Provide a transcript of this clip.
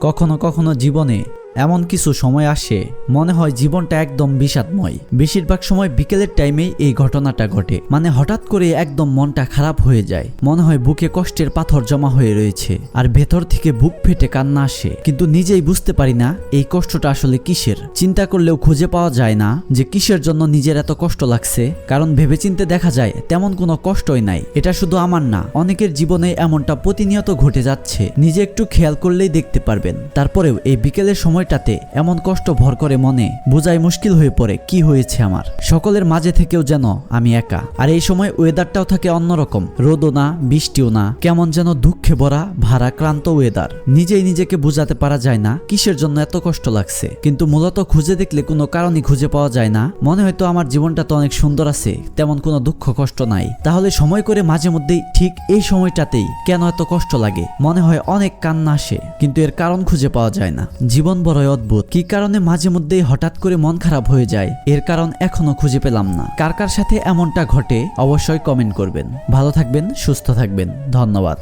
কখনো কখনো জীবনে এমন কিছু সময় আসে, মনে হয় জীবনটা একদম বিষাদময়। বেশিরভাগ সময় বিকেলের টাইমেই এই ঘটনাটা ঘটে। মানে হঠাৎ করে একদম মনটা খারাপ হয়ে যায়। মনে হয় বুকে কষ্টের পাথর জমা হয়ে রয়েছে আর ভেতর থেকে বুক ফেটে কান্না আসে। কিন্তু নিজেই বুঝতে পারি না এই কষ্টটা আসলে কিসের। চিন্তা করলেও খুঁজে পাওয়া যায় না যে কিসের জন্য নিজের এত কষ্ট লাগছে। কারণ ভেবেচিন্তে দেখা যায়, তেমন কোনো কষ্টই নাই। এটা শুধু আমার না, অনেকের জীবনে এমনটা প্রতিনিয়ত ঘটে যাচ্ছে। নিজে একটু খেয়াল করলেই দেখতে পারবেন। তারপরেও এই বিকেলের সময়টাতে এমন কষ্ট ভর করে মনে, বোঝাই মুশকিল হয়ে পড়ে, কি হয়েছে আমার? সকলের মাঝে থেকেও যেন আমি একা। আর এই সময় ওয়েদারটাও থাকে অন্যরকম। রোদও না, বৃষ্টিও না। কেমন যেন দুঃখে ভরা, ভারাক্রান্ত ওয়েদার নিজেই নিজেকে বোঝাতে পারা যায় না, কিসের জন্য এত কষ্ট লাগছে? কিন্তু মূলত খুঁজে দেখলে কোনো কারণই খুঁজে পাওয়া যায় না। মনে হয়তো আমার জীবনটা তো অনেক সুন্দর আছে, তেমন কোনো দুঃখ, কষ্ট নাই। তাহলে সময় করে মাঝে মধ্যেই ঠিক এই সময়টাতেই কেন এত কষ্ট লাগে? মনে হয় অনেক কান্না আসে, কিন্তু এর কারণ খুঁজে পাওয়া যায় না। জীবন বড়ই অদ্ভুত। কি কারণে মাঝে মধ্যেই হঠাৎ করে মন খারাপ হয়ে যায়? এর কারণ এখনও খুঁজে পেলাম না। কার কার সাথে এমনটা ঘটে? অবশ্যই কমেন্ট করবেন। ভালো থাকবেন, সুস্থ থাকবেন। ধন্যবাদ।